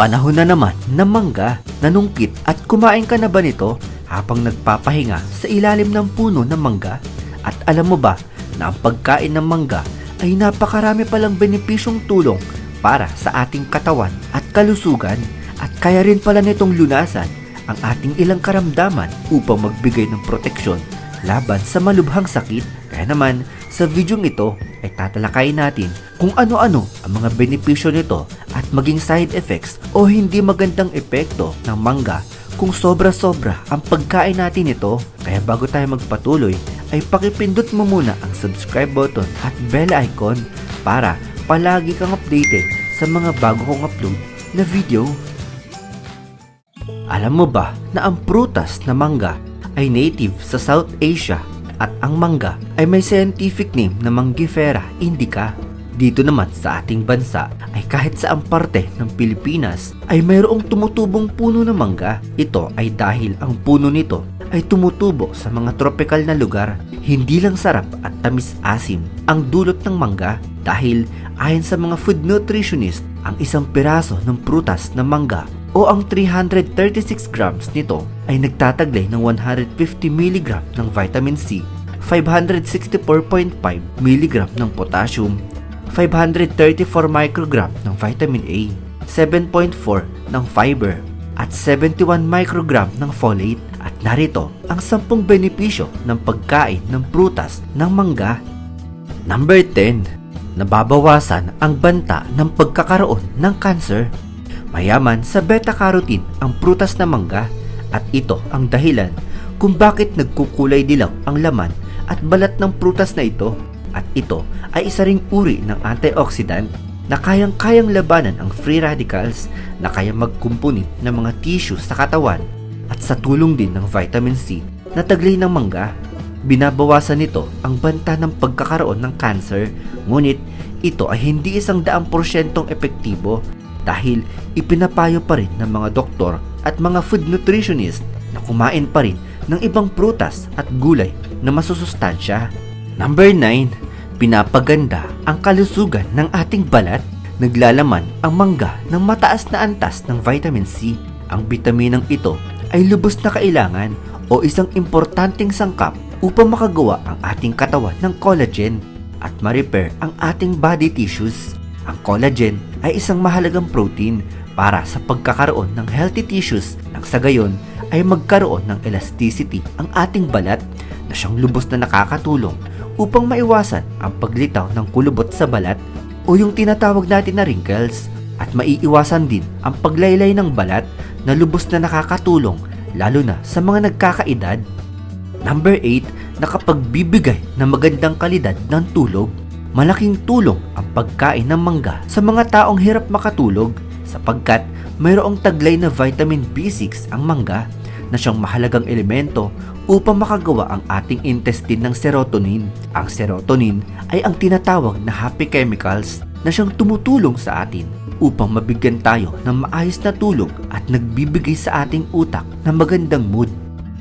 Panahon na naman ng mangga, nanungkit at kumain ka na ba nito habang nagpapahinga sa ilalim ng puno ng mangga? At alam mo ba na ang pagkain ng mangga ay napakarami palang benepisyong tulong para sa ating katawan at kalusugan at kaya rin pala nitong lunasan ang ating ilang karamdaman upang magbigay ng proteksyon laban sa malubhang sakit. Kaya naman, sa videong ito ay tatalakayin natin kung ano-ano ang mga benepisyo nito at maging side effects o hindi magandang epekto ng mangga kung sobra-sobra ang pagkain natin ito. Kaya bago tayo magpatuloy, ay pakipindot mo muna ang subscribe button at bell icon para palagi kang updated sa mga bago kong upload na video. Alam mo ba na ang prutas na mangga ay native sa South Asia at ang mangga ay may scientific name na Mangifera indica. Dito naman sa ating bansa ay kahit sa ang parte ng Pilipinas ay mayroong tumutubong puno ng mangga. Ito ay dahil ang puno nito ay tumutubo sa mga tropical na lugar. Hindi lang sarap at tamis-asim ang dulot ng mangga dahil ayon sa mga food nutritionist, ang isang piraso ng prutas na mangga o ang 336 grams nito ay nagtataglay ng 150 mg ng vitamin C, 564.5 mg ng potassium, 534 microgram ng vitamin A, 7.4 ng fiber, at 71 microgram ng folate. At narito ang 10 benepisyo ng pagkain ng prutas ng mangga. Number 10. Nababawasan ang banta ng pagkakaroon ng cancer. Mayaman sa beta-carotene ang prutas na mangga at ito ang dahilan kung bakit nagkukulay dilaw ang laman at balat ng prutas na ito. At ito ay isa ring uri ng antioxidant na kayang-kayang labanan ang free radicals na kayang magkumpuni ng mga tissue sa katawan at sa tulong din ng vitamin C na taglay ng mangga. Binabawasan nito ang banta ng pagkakaroon ng cancer ngunit ito ay hindi isang daang porsyentong epektibo dahil ipinapayo pa rin ng mga doktor at mga food nutritionist na kumain pa rin ng ibang prutas at gulay na masusustansya. Number 9. Pinapaganda ang kalusugan ng ating balat. Naglalaman ang mangga ng mataas na antas ng vitamin C. Ang bitaminang ito ay lubos na kailangan o isang importanteng sangkap upang makagawa ang ating katawan ng collagen at ma-repair ang ating body tissues. Ang collagen ay isang mahalagang protein para sa pagkakaroon ng healthy tissues nang sa gayon ay magkaroon ng elasticity ang ating balat na siyang lubos na nakakatulong upang maiwasan ang paglitaw ng kulubot sa balat o yung tinatawag natin na wrinkles at maiiwasan din ang paglaylay ng balat na lubos na nakakatulong lalo na sa mga nagkakaedad. Number 8, nakapagbibigay ng magandang kalidad ng tulog. Malaking tulong pagkain ng mangga sa mga taong hirap makatulog sapagkat mayroong taglay na vitamin B6 ang mangga na siyang mahalagang elemento upang makagawa ang ating intestine ng serotonin. Ang serotonin ay ang tinatawag na happy chemicals na siyang tumutulong sa atin upang mabigyan tayo ng maayos na tulog at nagbibigay sa ating utak ng magandang mood.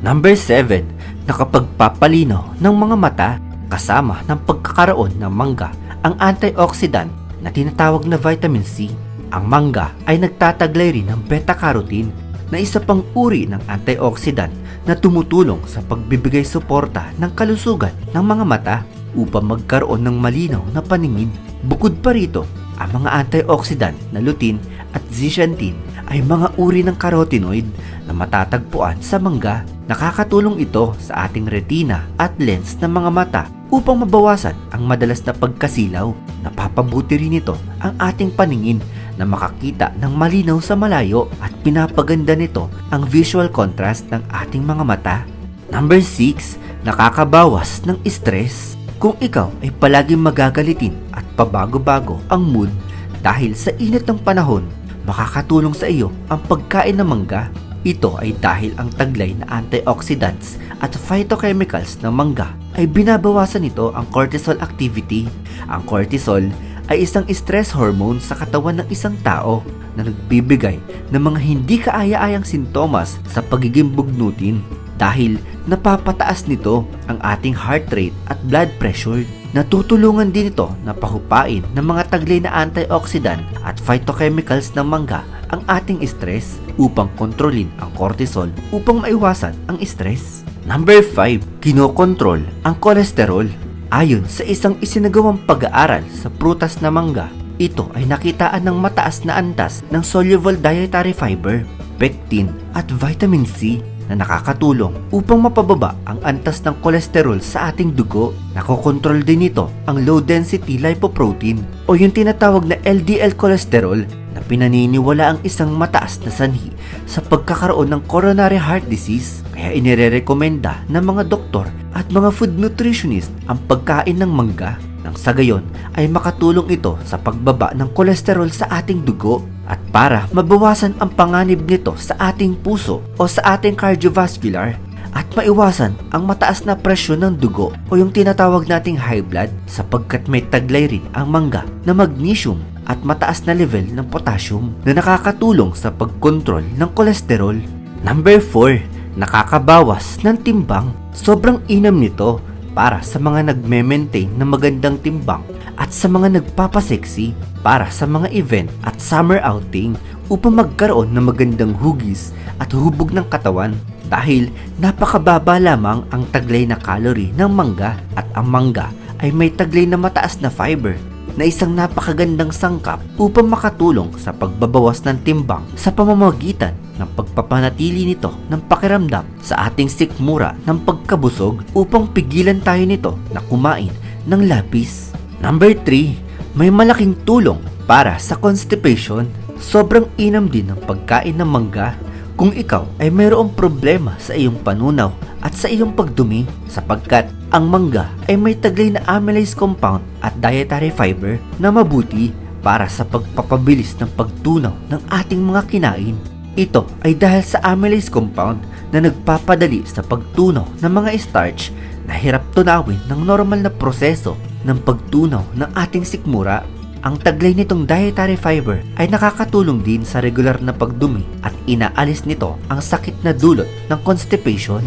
Number 7, nakapagpapalinaw ng mga mata kasama ng pagkakaroon ng mangga ang antioxidant na tinatawag na vitamin C. Ang mangga ay nagtataglay rin ng beta-carotene na isa pang uri ng antioxidant na tumutulong sa pagbibigay suporta ng kalusugan ng mga mata upang magkaroon ng malinaw na paningin. Bukod pa rito, ang mga antioxidant na lutein at zeaxanthin ay mga uri ng carotenoid na matatagpuan sa mangga. Nakakatulong ito sa ating retina at lens ng mga mata upang mabawasan ang madalas na pagkasilaw. Napapabuti rin ito ang ating paningin na makakita ng malinaw sa malayo at pinapaganda nito ang visual contrast ng ating mga mata. Number 6, nakakabawas ng stress. Kung ikaw ay palaging magagalitin at pabago-bago ang mood dahil sa init ng panahon, makakatulong sa iyo ang pagkain ng mangga. Ito ay dahil ang taglay na antioxidants at phytochemicals ng mangga ay binabawasan nito ang cortisol activity. Ang cortisol ay isang stress hormone sa katawan ng isang tao na nagbibigay ng mga hindi kaaya-ayang sintomas sa pagiging bugnutin dahil napapataas nito ang ating heart rate at blood pressure. Natutulungan din ito na pahupain ng mga taglay na antioxidant at phytochemicals ng mangga ang ating stress upang kontrolin ang cortisol upang maiwasan ang stress. Number 5, kinokontrol ang kolesterol. Ayon sa isang isinagawang pag-aaral sa prutas na mangga, ito ay nakitaan ng mataas na antas ng soluble dietary fiber, pectin at vitamin C na nakakatulong upang mapababa ang antas ng kolesterol sa ating dugo. Nakokontrol din nito ang low density lipoprotein o yung tinatawag na LDL cholesterol na pinaniniwala ang isang mataas na sanhi sa pagkakaroon ng coronary heart disease. Kaya inirerekomenda ng mga doktor at mga food nutritionist ang pagkain ng mangga nang sa gayon ay makatulong ito sa pagbaba ng kolesterol sa ating dugo at para mabawasan ang panganib nito sa ating puso o sa ating cardiovascular at maiwasan ang mataas na presyon ng dugo o yung tinatawag nating high blood sapagkat may taglay rin ang mangga na magnesium at mataas na level ng potassium na nakakatulong sa pagkontrol ng kolesterol. Number 4, nakakabawas ng timbang. Sobrang inam nito para sa mga nagme-maintain ng magandang timbang at sa mga nagpapaseksi para sa mga event at summer outing upang magkaroon ng magandang hugis at hubog ng katawan dahil napakababa lamang ang taglay na calorie ng mangga at ang mangga ay may taglay na mataas na fiber na isang napakagandang sangkap upang makatulong sa pagbabawas ng timbang sa pamamagitan ng pagpapanatili nito ng pakiramdam sa ating sikmura ng pagkabusog upang pigilan tayo nito na kumain ng lapis. Number 3, may malaking tulong para sa constipation. Sobrang inam din ng pagkain ng mangga kung ikaw ay mayroong problema sa iyong panunaw at sa iyong pagdumi sapagkat ang mangga ay may taglay na amylase compound at dietary fiber na mabuti para sa pagpapabilis ng pagtunaw ng ating mga kinain. Ito ay dahil sa amylase compound na nagpapadali sa pagtunaw ng mga starch na hirap tunawin ng normal na proseso ng pagtunaw ng ating sikmura ang taglay nitong dietary fiber ay nakakatulong din sa regular na pagdumi at inaalis nito ang sakit na dulot ng constipation.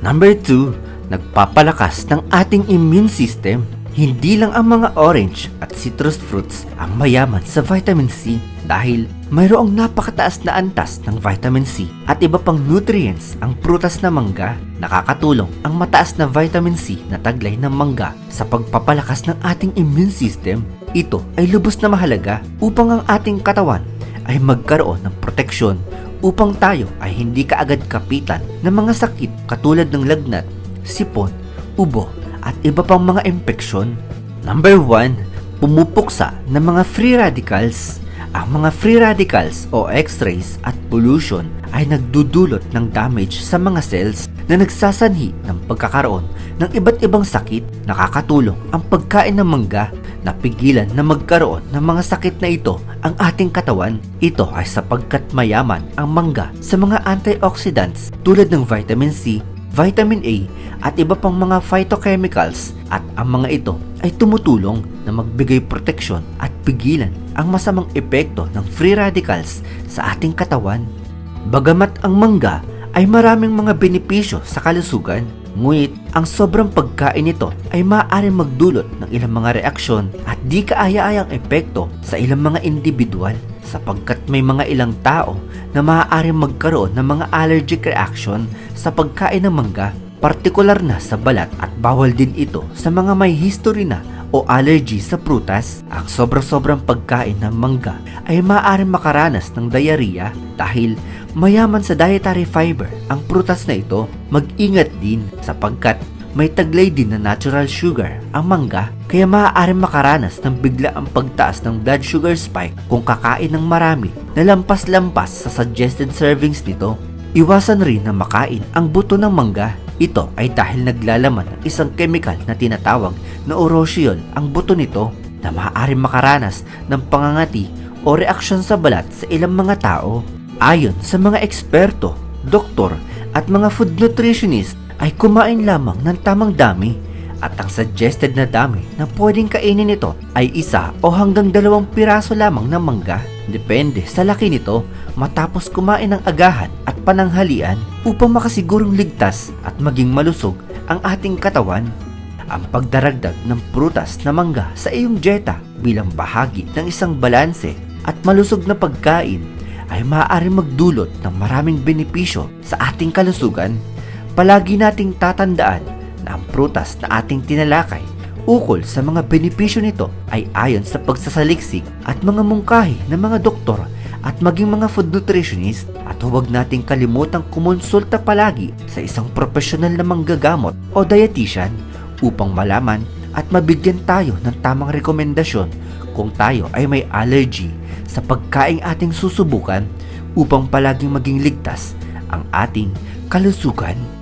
Number 2, nagpapalakas ng ating immune system. Hindi lang ang mga orange at citrus fruits ang mayaman sa vitamin C dahil mayroong napakataas na antas ng vitamin C at iba pang nutrients ang prutas na mangga. Nakakatulong ang mataas na vitamin C na taglay ng mangga sa pagpapalakas ng ating immune system. Ito ay lubos na mahalaga upang ang ating katawan ay magkaroon ng proteksyon upang tayo ay hindi kaagad kapitan ng mga sakit katulad ng lagnat, sipon, ubo at iba pang mga impeksyon. Number 1, pumupuksa ng mga free radicals. Ang mga free radicals o x-rays at pollution ay nagdudulot ng damage sa mga cells na nagsasanhi ng pagkakaroon ng iba't ibang sakit. Nakakatulong ang pagkain ng mangga na pigilan na magkaroon ng mga sakit na ito ang ating katawan. Ito ay sapagkat mayaman ang mangga sa mga antioxidants tulad ng vitamin C, vitamin A at iba pang mga phytochemicals at ang mga ito ay tumutulong na magbigay proteksyon at pigilan ang masamang epekto ng free radicals sa ating katawan. Bagamat ang mangga ay maraming mga benepisyo sa kalusugan, ngunit ang sobrang pagkain nito ay maaaring magdulot ng ilang mga reaksyon at di kaaya-ayang epekto sa ilang mga individual sapagkat may mga ilang tao na maaaring magkaroon ng mga allergic reaction sa pagkain ng mangga, partikular na sa balat at bawal din ito sa mga may history na o allergy sa prutas, ang sobra-sobrang pagkain ng mangga ay maaaring makaranas ng diarrhea dahil mayaman sa dietary fiber ang prutas na ito. Mag-ingat din sapagkat may taglay din na natural sugar ang mangga kaya maaaring makaranas ng bigla ang pagtaas ng blood sugar spike kung kakain ng marami na lampas-lampas sa suggested servings nito. Iwasan rin na makain ang buto ng mangga. Ito ay dahil naglalaman ng isang chemical na tinatawag na uroshiol ang buto nito na maaaring makaranas ng pangangati o reaksyon sa balat sa ilang mga tao. Ayon sa mga eksperto, doktor at mga food nutritionist ay kumain lamang ng tamang dami at ang suggested na dami na pwedeng kainin nito ay isa o hanggang dalawang piraso lamang ng mangga. Depende sa laki nito matapos kumain ng agahan at pananghalian upang makasigurong ligtas at maging malusog ang ating katawan. Ang pagdaragdag ng prutas na mangga sa iyong dieta bilang bahagi ng isang balanse at malusog na pagkain ay maaaring magdulot ng maraming benepisyo sa ating kalusugan. Palagi nating tatandaan na ang prutas na ating tinalakay ukol sa mga benepisyo nito ay ayon sa pagsasaliksik at mga mungkahi ng mga doktor at maging mga food nutritionist at huwag nating kalimutang kumonsulta palagi sa isang profesional na manggagamot o dietitian upang malaman at mabigyan tayo ng tamang rekomendasyon kung tayo ay may allergy sa pagkaing ating susubukan upang palaging maging ligtas ang ating kalusugan.